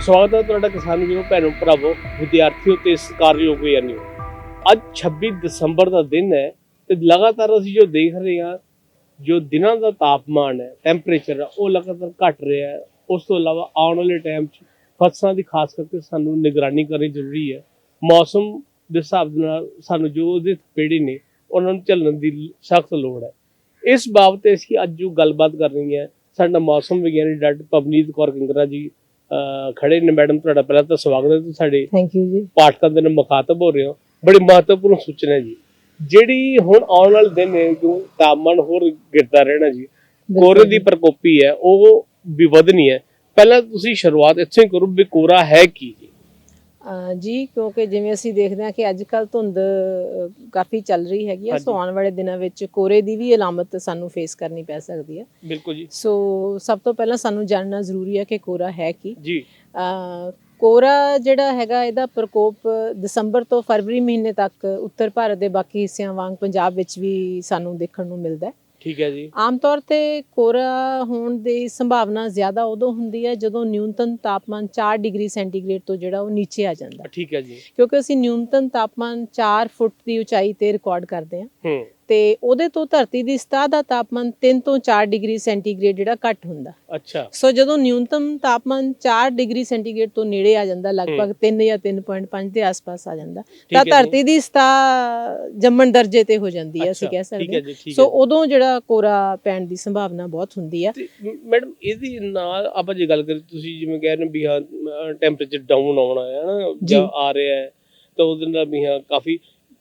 ਸਵਾਗਤ ਹੈ ਤੁਹਾਡਾ ਕਿਸਾਨ ਵੀਰੋ, ਭੈਣੋ, ਭਰਾਵੋ, ਵਿਦਿਆਰਥੀਓ ਤੇ ਸਤਿਕਾਰਯੋਗ ਯਾਨੀ ਅੱਜ 26 ਦਸੰਬਰ ਦਾ ਦਿਨ ਹੈ ਤੇ ਲਗਾਤਾਰ ਅਸੀਂ ਜੋ ਦੇਖ ਰਹੇ ਹਾਂ, ਜੋ ਦਿਨਾਂ ਦਾ ਤਾਪਮਾਨ ਹੈ ਟੈਂਪਰੇਚਰ ਉਹ ਲਗਾਤਾਰ ਘਟ ਰਿਹਾ ਹੈ। ਉਸ ਤੋਂ ਇਲਾਵਾ ਆਉਣ ਵਾਲੇ ਟਾਈਮ 'ਚ ਫਸਲਾਂ ਦੀ ਖਾਸ ਕਰਕੇ ਸਾਨੂੰ ਨਿਗਰਾਨੀ ਕਰਨੀ ਜ਼ਰੂਰੀ ਹੈ। ਮੌਸਮ ਦੇ ਹਿਸਾਬ ਦੇ ਨਾਲ ਸਾਨੂੰ ਜੋ ਉਹਦੇ ਪੇੜੇ ਨੇ, ਉਹਨਾਂ ਨੂੰ ਝੱਲਣ ਦੀ ਸਖਤ ਲੋੜ ਹੈ। ਇਸ ਬਾਬਤ ਅਸੀਂ ਅੱਜ ਜੋ ਗੱਲਬਾਤ ਕਰਨੀ ਹੈ ਸਾਡਾ ਮੌਸਮ ਵਿਗਿਆਨੀ ਡਾਕਟਰ ਪਵਨੀਤ ਕੌਰ ਕਿੰਗਰਾ ਜੀ ਖੜੇ ਨੇ ਮੈਡਮ ਤੁਹਾਡਾ ਪਹਿਲਾਂ ਤਾਂ ਸਵਾਗਤ ਹੈ ਤੁਸੀਂ ਸਾਡੇ। ਥੈਂਕ ਯੂ ਜੀ। ਪਾਠਕਾਂ ਦੇ ਨਾਲ ਮੁਖਾਤਬ ਹੋ ਰਹੇ ਹੋ। ਬੜੀ ਮਹੱਤਵਪੂਰਨ ਸੂਚਨਾ ਜੀ। ਜਿਹੜੀ ਹੁਣ ਆਉਣ ਵਾਲੇ ਦਿਨ ਹੈ ਜੋ ਤਾਪਮਾਨ ਹੋਰ ਗਿਰਦਾ ਰਹਿਣਾ ਜੀ ਕੋਰੇ ਦੀ ਪ੍ਰਕੋਪੀ ਹੈ ਉਹ ਵੀ ਵਧਣੀ ਹੈ। ਪਹਿਲਾਂ ਤੁਸੀਂ ਸ਼ੁਰੂਆਤ ਇੱਥੇ ਕਰੋ ਵੀ ਕੋਰਾ ਹੈ ਕੀ ਜੀ। ਜੀ ਕਿਉਂਕਿ ਜਿਵੇਂ ਅਸੀਂ ਦੇਖਦੇ ਹਾਂ ਕਿ ਅੱਜ ਕੱਲ ਧੁੰਦ ਕਾਫੀ ਚੱਲ ਰਹੀ ਹੈਗੀ ਆ। ਸੋ। ਆਉਣ ਵਾਲੇ ਦਿਨਾਂ ਵਿੱਚ ਕੋਰੇ ਦੀ ਵੀ ਅਲਾਮਤ ਸਾਨੂੰ ਫੇਸ ਕਰਨੀ ਪੈ ਸਕਦੀ ਹੈ ਬਿਲਕੁਲ ਜੀ। ਸੋ ਸਭ ਤੋਂ ਪਹਿਲਾਂ ਸਾਨੂੰ ਜਾਣਨਾ ਜ਼ਰੂਰੀ ਹੈ ਕਿ ਕੋਰਾ ਹੈ ਕੀ। ਜੀ। ਕੋਰਾ ਜਿਹੜਾ ਹੈਗਾ ਇਹਦਾ ਪ੍ਰਕੋਪ ਦਸੰਬਰ ਤੋਂ ਫਰਵਰੀ ਮਹੀਨੇ ਤੱਕ ਉੱਤਰ ਭਾਰਤ ਦੇ ਬਾਕੀ ਹਿੱਸਿਆਂ ਵਾਂਗ ਪੰਜਾਬ ਵਿੱਚ ਵੀ ਸਾਨੂੰ ਦੇਖਣ ਨੂੰ ਮਿਲਦਾ ਹੈ। ਠੀਕ ਹੈ ਜੀ। ਆਮ ਤੌਰ ਤੇ ਕੋਰਾ ਹੋਣ ਦੀ ਸੰਭਾਵਨਾ ਜ਼ਿਆਦਾ ਉਦੋਂ ਹੁੰਦੀ ਹੈ ਜਦੋਂ ਨਿਊਨਤਮ ਤਾਪਮਾਨ 4 ਡਿਗਰੀ ਸੈਂਟੀਗ੍ਰੇਡ ਤੋਂ ਜਿਹੜਾ ਉਹ ਨੀਚੇ ਆ ਜਾਂਦਾ। ਠੀਕ ਹੈ ਜੀ। ਕਿਉਂਕਿ ਅਸੀਂ ਨਿਊਨਤਮ ਤਾਪਮਾਨ 4 ਫੁੱਟ ਦੀ ਉਚਾਈ ਤੇ ਰਿਕਾਰਡ ਕਰਦੇ ਹਾਂ। ਹੂੰ। ਤੇ ਉਹਦੇ ਤੋਂ ਧਰਤੀ ਦੀ ਸਤਹ ਦਾ ਤਾਪਮਾਨ 3 ਤੋਂ 4 ਡਿਗਰੀ ਸੈਂਟੀਗ੍ਰੇਡ ਜਿਹੜਾ ਘੱਟ ਹੁੰਦਾ। ਅੱਛਾ। ਸੋ ਜਦੋਂ ਨਿਊਨਤਮ ਤਾਪਮਾਨ 4 ਡਿਗਰੀ ਸੈਂਟੀਗ੍ਰੇਡ ਤੋਂ ਨੇੜੇ ਆ ਜਾਂਦਾ ਲਗਭਗ 3 ਜਾਂ 3.5 ਦੇ ਆਸ-ਪਾਸ ਆ ਜਾਂਦਾ ਤਾਂ। ਧਰਤੀ ਦੀ ਸਤਹ ਜੰਮਣ ਦਰਜੇ ਤੇ ਹੋ ਜਾਂਦੀ ਹੈ ਅਸੀਂ ਕਹਿ ਸਕਦੇ ਸੋ ਉਦੋਂ ਜਿਹੜਾ ਕੋਰਾ ਪੈਣ ਦੀ ਸੰਭਾਵਨਾ ਬਹੁਤ ਹੁੰਦੀ ਹੈ। ਤੇ ਮੈਡਮ ਇਹਦੀ ਨਾਲ ਆਪਾਂ ਜੇ ਗੱਲ ਕਰੀਏ ਤੁਸੀਂ ਜਿਵੇਂ ਕਹਿ ਰਹੇ ਹਾਂ ਟੈਂਪਰੇਚਰ ਡਾਊਨ ਆਉਣਾ ਹੈ ਨਾ ਜਾਂ। ਆ ਰਿਹਾ ਹੈ ਤਾਂ ਉਹਦੇ ਨਾਲ ਵੀ ਹਾਂ ਕਾਫੀ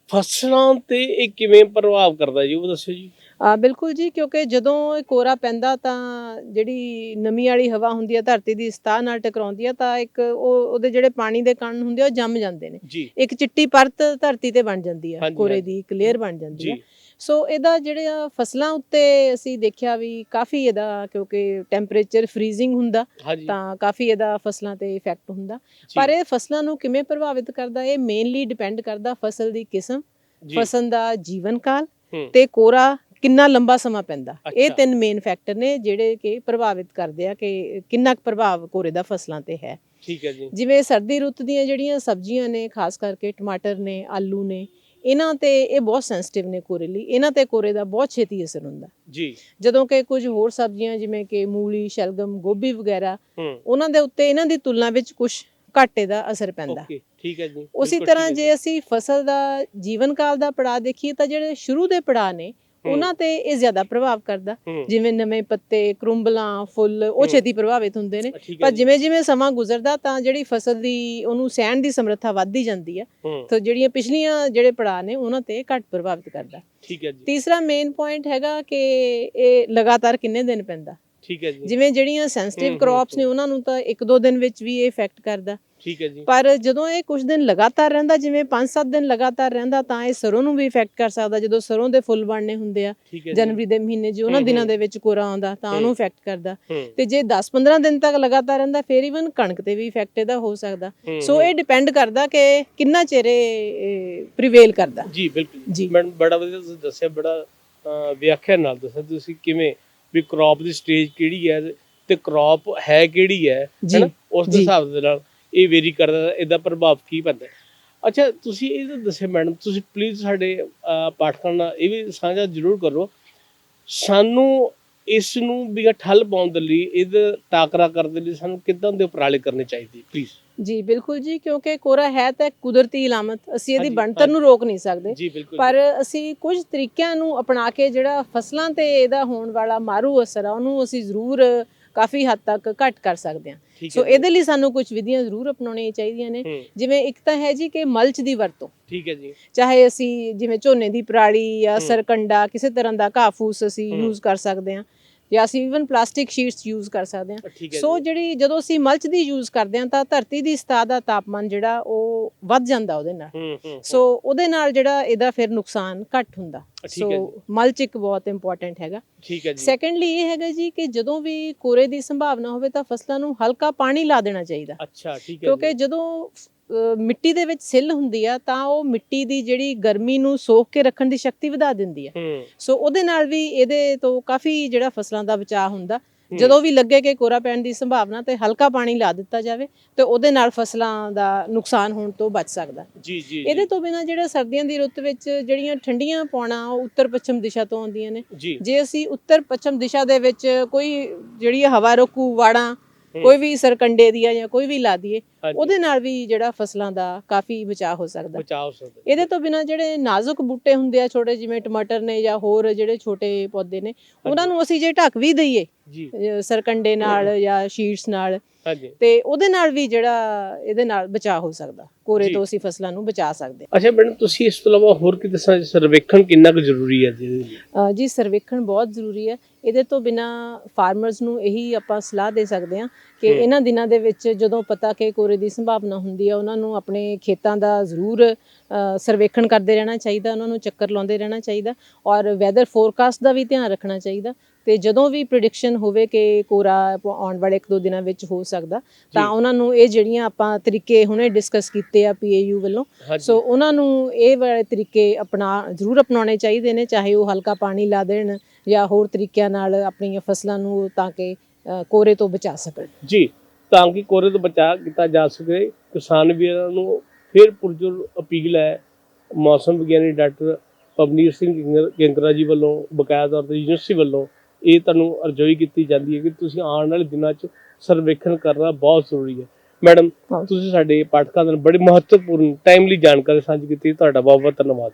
ਫਸਲਾਂ ਤੇ ਇਹ ਕਿਵੇਂ ਪ੍ਰਭਾਵ ਕਰਦਾ ਜੀ ਉਹ ਦੱਸਿਓ ਜੀ। ਆ ਬਿਲਕੁਲ ਜੀ ਕਿਉਂਕਿ ਜਦੋਂ ਇਹ ਕੋਰਾ ਪੈਂਦਾ ਤਾਂ ਜਿਹੜੀ ਨਮੀ ਵਾਲੀ ਹਵਾ ਹੁੰਦੀ ਹੈ ਧਰਤੀ ਦੀ ਸਤਹ ਨਾਲ ਟਕਰਾਉਂਦੀ ਹੈ ਤਾਂ ਇੱਕ ਉਹ ਉਹਦੇ ਜਿਹੜੇ ਪਾਣੀ ਦੇ ਕਣ ਹੁੰਦੇ ਆ ਉਹ ਜੰਮ ਜਾਂਦੇ ਨੇ। ਇੱਕ ਚਿੱਟੀ ਪਰਤ ਧਰਤੀ ਤੇ ਬਣ ਜਾਂਦੀ ਹੈ ਕੋਰੇ। ਦੀ ਇੱਕ ਲੇਅਰ ਬਣ ਜਾਂਦੀ ਹੈ ਸੋ ਇਹਦਾ ਜਿਹੜਾ ਫਸਲਾਂ ਉੱਤੇ ਅਸੀਂ ਦੇਖਿਆ ਵੀ ਕਾਫੀ ਇਹਦਾ ਕਿਉਂਕਿ ਟੈਂਪਰੇਚਰ ਫ੍ਰੀਜ਼ਿੰਗ ਹੁੰਦਾ ਤਾਂ ਕਾਫੀ ਇਹਦਾ ਫਸਲਾਂ ਤੇ ਇਫੈਕਟ ਹੁੰਦਾ। ਪਰ ਇਹ ਫਸਲਾਂ ਨੂੰ ਕਿਵੇਂ ਪ੍ਰਭਾਵਿਤ ਕਰਦਾ ਇਹ ਮੇਨਲੀ ਡਿਪੈਂਡ ਕਰਦਾ ਫਸਲ ਦੀ ਕਿਸਮ ਫਸਲ ਦਾ ਜੀਵਨ ਕਾਲ ਤੇ ਕੋਰਾ ਕਿੰਨਾ ਲੰਬਾ ਸਮਾਂ ਪੈਂਦਾ। ਇਹ। ਤਿੰਨ ਮੇਨ ਫੈਕਟਰ ਨੇ ਜਿਹੜੇ ਕਿ ਪ੍ਰਭਾਵਿਤ ਕਰਦੇ ਆ ਕਿ ਕਿੰਨਾ ਕੁ ਪ੍ਰਭਾਵ ਕੋਰੇ ਦਾ ਫਸਲਾਂ ਤੇ ਹੈ। ਠੀਕ ਹੈ ਜੀ। ਜਿਵੇਂ ਸਰਦੀ ਰੁੱਤ ਦੀਆਂ ਜਿਹੜੀਆਂ ਸਬਜ਼ੀਆਂ ਨੇ ਖਾਸ ਕਰਕੇ ਟਮਾਟਰ ਨੇ ਆਲੂ ਨੇ ਇਹਨਾਂ ਤੇ ਇਹ ਬਹੁਤ ਸੈਂਸਿਟਿਵ ਨੇ ਕੋਰੇ ਲਈ। ਇਹਨਾਂ ਤੇ ਕੋਰੇ ਦਾ ਬਹੁਤ ਛੇਤੀ ਅਸਰ ਹੁੰਦਾ। ਜੀ। ਜਦੋਂ ਕਿ ਕੁਝ ਹੋਰ ਸਬਜ਼ੀਆਂ ਜਿਵੇਂ ਕਿ ਮੂਲੀ ਸ਼ਲਗਮ ਗੋਭੀ ਵਗੈਰਾ ਉਹਨਾਂ ਦੇ ਉੱਤੇ ਇਹਨਾਂ ਦੀ ਤੁਲਨਾ ਵਿੱਚ ਕੁਝ ਘਾਟੇ ਦਾ ਅਸਰ ਪੈਂਦਾ। ਓਕੇ ਠੀਕ ਹੈ ਜੀ। ਉਸੇ ਤਰ੍ਹਾਂ ਜੇ ਅਸੀਂ ਫਸਲ ਦਾ ਜੀਵਨ ਕਾਲ ਦਾ ਪੜਾਅ ਦੇਖੀਏ ਤਾਂ ਜਿਹੜੇ ਸ਼ੁਰੂ ਦੇ ਪੜਾਅ ਨੇ ਉਹਨਾਂ ਤੇ ਇਹ ਜ਼ਿਆਦਾ ਪ੍ਰਭਾਵ ਕਰਦਾ। ਜਿਵੇਂ ਨਵੇਂ ਪੱਤੇ ਕਰੁੰਬਲਾਂ ਫੁੱਲ ਉਹ। ਛੇਤੀ ਪ੍ਰਭਾਵਿਤ ਹੁੰਦੇ ਨੇ। ਪਰ ਜਿਵੇਂ ਜਿਵੇਂ ਸਮਾਂ ਗੁਜ਼ਰਦਾ ਤਾਂ ਜਿਹੜੀ ਫਸਲ ਦੀ ਉਹਨੂੰ ਸਹਿਣ ਦੀ ਸਮਰੱਥਾ ਵੱਧਦੀ ਜਾਂਦੀ ਹੈ ਹੂੰ, ਤਾਂ ਜਿਹੜੀਆਂ ਪਿਛਲੀਆਂ ਜਿਹੜੇ ਪੜਾਅ ਨੇ ਉਹਨਾਂ ਤੇ ਘੱਟ ਪ੍ਰਭਾਵਿਤ ਕਰਦਾ। ਠੀਕ ਹੈ ਜੀ। ਤੀਸਰਾ ਮੇਨ ਪੁਆਇੰਟ ਹੈਗਾ ਕਿ ਇਹ ਲਗਾਤਾਰ ਕਿੰਨੇ ਦਿਨ ਪੈਂਦਾ? ਠੀਕ ਹੈ ਜੀ। ਜਿਵੇਂ ਜਿਹੜੀਆਂ ਸੈਂਸਿਟਿਵ ਕ੍ਰੌਪਸ ਨੇ। ਉਹਨਾਂ ਨੂੰ ਤਾਂ ਇੱਕ ਦੋ ਦਿਨ ਵਿੱਚ ਵੀ ਇਹ ਇਫੈਕਟ ਕਰਦਾ। ਠੀਕ ਹੈ ਜੀ। ਪਰ ਜਦੋਂ ਇਹ ਕੁਝ ਦਿਨ ਲਗਾਤਾਰ ਰਹਿੰਦਾ ਜਿਵੇਂ 5-7 ਦਿਨ ਲਗਾਤਾਰ ਰਹਿੰਦਾ ਤਾਂ ਇਹ ਸਰੋਂ ਨੂੰ ਵੀ ਇਫੈਕਟ ਕਰ ਸਕਦਾ। ਜਦੋਂ ਸਰੋਂ ਦੇ ਫੁੱਲ ਬਣਨੇ ਹੁੰਦੇ ਆ ਜੀ। ਜਨਵਰੀ ਦੇ ਮਹੀਨੇ 'ਚ ਉਹਨਾਂ ਦਿਨਾਂ। ਦੇ ਵਿੱਚ ਕੋਰਾ ਆਉਂਦਾ ਤਾਂ ਉਹਨੂੰ। ਇਫੈਕਟ ਕਰਦਾ। ਤੇ ਜੇ 10-15 ਦਿਨ ਤੱਕ ਲਗਾਤਾਰ ਰਹਿੰਦਾ ਫੇਰ ਇਵਨ ਕਣਕ ਤੇ ਵੀ ਇਫੈਕਟ ਇਹਦਾ ਹੋ ਸਕਦਾ। ਸੋ ਇਹ ਡਿਪੈਂਡ ਕਰਦਾ ਕਿ ਕਿੰਨਾ ਚਿਰ ਇਹ ਪ੍ਰੀਵੇਲ ਕਰਦਾ। ਜੀ ਬਿਲਕੁਲ। ਜੀ। ਮੈਡਮ ਬੜਾ ਵਧੀਆ ਤੁਸੀਂ ਦੱਸਿਆ ਬੜਾ ਵਿਆਖਿਆ ਨਾਲ ਦੱਸਿਆ। ਤੁਸੀਂ ਕਿਵੇਂ ਵੀ ਕ੍ਰੌਪ ਦੀ ਸਟੇਜ ਕਿਹੜੀ ਹੈ ਤੇ ਕ੍ਰੌਪ ਹੈ ਕਿਹੜੀ ਹੈ ਹੈਨਾ ਉਸ ਦੇ। ਹਿਸਾਬ ਦੇ ਨਾਲ ਇਹ ਵੇਰੀ ਕਰਦਾ ਇਹਦਾ ਪ੍ਰਭਾਵ ਕੀ ਪੈਂਦਾ। ਅੱਛਾ ਤੁਸੀਂ ਇਹ ਤਾਂ ਦੱਸਿਆ ਮੈਡਮ ਤੁਸੀਂ ਪਲੀਜ਼ ਸਾਡੇ ਪਾਠਕਾਂ ਨਾਲ ਇਹ ਵੀ ਸਾਂਝਾ ਜ਼ਰੂਰ ਕਰੋ ਸਾਨੂੰ ਇਸ ਨੂੰ ਵੀ ਠੱਲ ਪਾਉਣ ਦੇ ਲਈ ਇਹਦਾ ਟਾਕਰਾ ਕਰਨ ਦੇ ਲਈ ਸਾਨੂੰ ਕਿੱਦਾਂ ਦੇ ਉਪਰਾਲੇ ਕਰਨੇ ਚਾਹੀਦੇ ਪਲੀਜ਼ ਜੀ ਬਿਲਕੁਲ ਜੀ ਕਿਉਂਕਿ ਕੋਰਾ ਹੈ ਤਾਂ ਕੁਦਰਤੀ ਇਲਾਮਤ ਅਸੀਂ ਇਹਦੀ ਬਣਤਰ ਨੂੰ ਰੋਕ ਨਹੀਂ ਸਕਦੇ। ਜੀ ਬਿਲਕੁਲ ਪਰ ਅਸੀਂ ਕੁਝ ਤਰੀਕਿਆਂ ਨੂੰ ਅਪਣਾ ਕੇ ਜਿਹੜਾ ਫਸਲਾਂ ਤੇ ਇਹਦਾ ਹੋਣ ਵਾਲਾ ਮਾਰੂ ਅਸਰ ਆ ਉਹਨੂੰ ਅਸੀਂ ਜ਼ਰੂਰ ਕਾਫੀ ਹੱਦ ਤੱਕ ਘੱਟ ਕਰ ਸਕਦੇ ਹਾਂ। ਸੋ ਇਹਦੇ ਲਈ ਸਾਨੂੰ ਕੁਝ ਵਿਧੀਆਂ ਜ਼ਰੂਰ ਅਪਣਾਉਣੀਆਂ ਚਾਹੀਦੀਆਂ ਨੇ। ਜਿਵੇਂ ਇੱਕ ਤਾਂ ਹੈ ਜੀ ਕਿ ਮਲਚ ਦੀ ਵਰਤੋਂ। ਠੀਕ ਹੈ ਜੀ। ਚਾਹੇ ਅਸੀਂ ਜਿਵੇਂ ਝੋਨੇ ਦੀ ਪਰਾਲੀ ਜਾਂ। ਸਰਕੰਡਾ ਕਿਸੇ ਤਰ੍ਹਾਂ ਦਾ ਘਾਹ ਫੂਸ ਅਸੀਂ। ਯੂਜ਼ ਕਰ ਸਕਦੇ ਹਾਂ। ਜਾਂ ਅਸੀਂ ਇਵਨ ਪਲਾਸਟਿਕ ਸ਼ੀਟਸ ਯੂਜ਼ ਕਰ ਸਕਦੇ ਹਾਂ। ਸੋ ਜਿਹੜੀ ਜਦੋਂ ਅਸੀਂ ਮਲਚ ਦੀ ਯੂਜ਼ ਕਰਦੇ ਹਾਂ ਤਾਂ ਧਰਤੀ ਦੀ ਸਤਹ ਦਾ ਤਾਪਮਾਨ ਜਿਹੜਾ ਉਹ ਵੱਧ ਜਾਂਦਾ ਉਹਦੇ ਨਾਲ। ਸੋ ਉਹਦੇ ਨਾਲ ਜਿਹੜਾ ਇਹਦਾ ਫਿਰ ਨੁਕਸਾਨ ਘੱਟ ਹੁੰਦਾ। ਸੋ ਮਲਚ ਇੱਕ ਬਹੁਤ ਇੰਪੋਰਟੈਂਟ ਹੈਗਾ। ਠੀਕ ਹੈ ਜੀ। ਸੈਕੰਡਲੀ ਇਹ ਹੈਗਾ ਜੀ ਕਿ ਜਦੋਂ ਵੀ ਕੋਰੇ ਦੀ ਸੰਭਾਵਨਾ ਹੋਵੇ ਤਾਂ ਫਸਲਾਂ ਨੂੰ ਹਲਕਾ ਪਾਣੀ ਲਾ ਦੇਣਾ ਚਾਹੀਦਾ। ਅੱਛਾ ਠੀਕ ਹੈ ਕਿਉਂਕਿ। ਜਦੋਂ ਮਿੱਟੀ ਦੇ ਵਿੱਚ ਸਿੱਲ ਹੁੰਦੀ ਆ ਤਾਂ ਉਹ ਮਿੱਟੀ ਦੀ ਜਿਹੜੀ ਗਰਮੀ ਨੂੰ ਸੋਖ ਕੇ ਰੱਖਣ ਦੀ ਸ਼ਕਤੀ ਵਧਾ ਦਿੰਦੀ ਆ। ਸੋ ਉਹਦੇ ਨਾਲ ਵੀ ਇਹਦੇ ਤੋਂ ਕਾਫੀ ਜਿਹੜਾ ਫਸਲਾਂ ਦਾ ਬਚਾਅ ਹੁੰਦਾ। ਜਦੋਂ ਵੀ ਲੱਗੇ ਕਿ ਕੋਰਾ ਪੈਣ ਦੀ ਸੰਭਾਵਨਾ ਤੇ ਹਲਕਾ ਪਾਣੀ ਲਾ ਦਿੱਤਾ ਜਾਵੇ ਤੇ ਉਹਦੇ ਨਾਲ ਫਸਲਾਂ ਦਾ ਨੁਕਸਾਨ ਹੋਣ ਤੋਂ ਬਚ ਸਕਦਾ। ਜੀ ਜੀ ਇਹਦੇ ਤੋਂ ਬਿਨਾ ਜਿਹੜਾ ਸਰਦੀਆਂ ਦੀ ਰੁੱਤ ਵਿੱਚ ਜਿਹੜੀਆਂ ਠੰਡੀਆਂ ਪੌਣਾ ਉਹ ਉੱਤਰ ਪੱਛਮ ਦਿਸ਼ਾ ਤੋਂ ਆਉਂਦੀਆਂ ਨੇ। ਜੀ। ਅਸੀਂ ਉੱਤਰ ਪੱਛਮ ਦਿਸ਼ਾ ਦੇ ਵਿੱਚ ਕੋਈ ਜਿਹੜੀ ਹਵਾ ਰੋਕੂ ਵਾੜਾਂ। ਕੋਈ ਵੀ ਸਰਕੰਡੇ ਦੀਆਂ ਜਾਂ ਕੋਈ ਵੀ ਲਾ ਦਈਏ ਉਹਦੇ ਨਾਲ ਵੀ ਜਿਹੜਾ ਫਸਲਾਂ ਦਾ ਕਾਫੀ ਬਚਾਅ ਹੋ ਸਕਦਾ। ਬਚਾਅ ਹੋ ਸਕਦਾ। ਇਹਦੇ ਤੋਂ ਬਿਨਾ ਜਿਹੜੇ ਨਾਜ਼ੁਕ ਬੂਟੇ ਹੁੰਦੇ ਆ ਛੋਟੇ ਜਿਵੇਂ ਟਮਾਟਰ ਨੇ ਜਾਂ ਹੋਰ ਜਿਹੜੇ ਛੋਟੇ ਪੌਦੇ ਨੇ ਉਹਨਾਂ ਨੂੰ ਅਸੀਂ ਜੇ ਢੱਕ ਵੀ ਦਈਏ ਸਰਕੰਡੇ ਨਾਲ ਜਾਂ ਸ਼ੀਟਸ ਨਾਲ ਹਾਂਜੀ। ਤੇ ਉਹਦੇ ਨਾਲ ਵੀ ਜਿਹੜਾ ਇਹਦੇ ਨਾਲ ਬਚਾਅ ਹੋ ਸਕਦਾ। ਕੋਰੇ। ਤੋਂ ਅਸੀਂ ਫਸਲਾਂ ਨੂੰ ਬਚਾ ਸਕਦੇ ਹਾਂ। ਅੱਛਾ ਮੈਡਮ ਤੁਸੀਂ ਇਸ ਤੋਂ ਇਲਾਵਾ ਹੋਰ ਕਿਤੇ ਸਰ- ਸਰਵੇਖਣ ਕਿੰਨਾ ਕੁ ਜ਼ਰੂਰੀ ਹੈ ਜੀ ਜੀ ਸਰਵੇਖਣ ਬਹੁਤ ਜ਼ਰੂਰੀ ਹੈ। ਇਹਦੇ ਤੋਂ ਬਿਨਾ ਫਾਰਮਰਸ ਨੂੰ ਇਹੀ ਆਪਾਂ ਸਲਾਹ ਦੇ ਸਕਦੇ ਹਾਂ ਕਿ। ਇਹਨਾਂ ਦਿਨਾਂ ਦੇ ਵਿੱਚ ਜਦੋਂ ਪਤਾ ਕਿ ਕੋਰੇ ਦੀ ਸੰਭਾਵਨਾ ਹੁੰਦੀ ਹੈ ਉਹਨਾਂ ਨੂੰ ਆਪਣੇ ਖੇਤਾਂ ਦਾ ਜ਼ਰੂਰ ਸਰਵੇਖਣ ਕਰਦੇ ਰਹਿਣਾ ਚਾਹੀਦਾ ਉਹਨਾਂ ਨੂੰ ਚੱਕਰ ਲਾਉਂਦੇ ਰਹਿਣਾ ਚਾਹੀਦਾ ਔਰ ਵੈਦਰ ਫੋਰਕਾਸਟ ਦਾ ਵੀ ਧਿਆਨ ਰੱਖਣਾ ਚਾਹੀਦਾ ਤੇ ਜਦੋਂ ਵੀ ਪ੍ਰੈਡਿਕਸ਼ਨ ਹੋਵੇ ਕਿ ਕੋਰਾ ਆਉਣ ਵਾਲੇ ਇੱਕ ਦੋ ਦਿਨਾਂ ਵਿੱਚ ਹੋ ਸਕਦਾ ਤਾਂ। ਉਹਨਾਂ ਨੂੰ ਇਹ ਜਿਹੜੀਆਂ ਆਪਾਂ ਤਰੀਕੇ ਹੁਣੇ ਡਿਸਕਸ ਕੀਤੇ ਆ ਪੀਏਯੂ ਵੱਲੋਂ ਸੋ ਉਹਨਾਂ ਨੂੰ ਇਹ ਵਾਲੇ ਤਰੀਕੇ ਅਪਣਾ ਜ਼ਰੂਰ ਅਪਣਾਉਣੇ ਚਾਹੀਦੇ ਨੇ ਚਾਹੇ ਉਹ ਹਲਕਾ ਪਾਣੀ ਲਾ ਦੇਣ ਜਾਂ ਹੋਰ ਤਰੀਕਿਆਂ ਨਾਲ ਆਪਣੀਆਂ ਫਸਲਾਂ ਨੂੰ ਤਾਂ ਕਿ ਕੋਰੇ ਤੋਂ ਬਚਾ ਸਕਣ। ਜੀ ਤਾਂ ਕਿ ਕੋਰੇ ਤੋਂ ਬਚਾਅ ਕੀਤਾ ਜਾ ਸਕੇ ਕਿਸਾਨ ਵੀਰਾਂ ਨੂੰ ਫਿਰ ਪੁਰਜੋਰ ਅਪੀਲ ਹੈ। ਮੌਸਮ ਵਿਗਿਆਨੀ ਡਾਕਟਰ ਪਵਨੀਰ ਸਿੰਘ ਗਿੰਗਰਾ ਜੀ ਵੱਲੋਂ ਬਕਾਇਆ ਤੌਰ ਤੇ ਯੂਨੀਵਰਸਿਟੀ ਵੱਲੋਂ ਇਹ ਤੁਹਾਨੂੰ ਅਰਜ਼ੋਈ ਕੀਤੀ ਜਾਂਦੀ ਹੈ ਕਿ ਤੁਸੀਂ ਆਉਣ ਵਾਲੇ ਦਿਨਾਂ 'ਚ ਸਰਵੇਖਣ ਕਰਨਾ ਬਹੁਤ ਜ਼ਰੂਰੀ ਹੈ। ਮੈਡਮ। ਤੁਸੀਂ ਸਾਡੇ ਪਾਠਕਾਂ ਨਾਲ ਬੜੀ ਮਹੱਤਵਪੂਰਨ ਟਾਈਮਲੀ ਜਾਣਕਾਰੀ ਸਾਂਝੀ ਕੀਤੀ ਤੁਹਾਡਾ ਬਹੁਤ ਬਹੁਤ ਧੰਨਵਾਦ।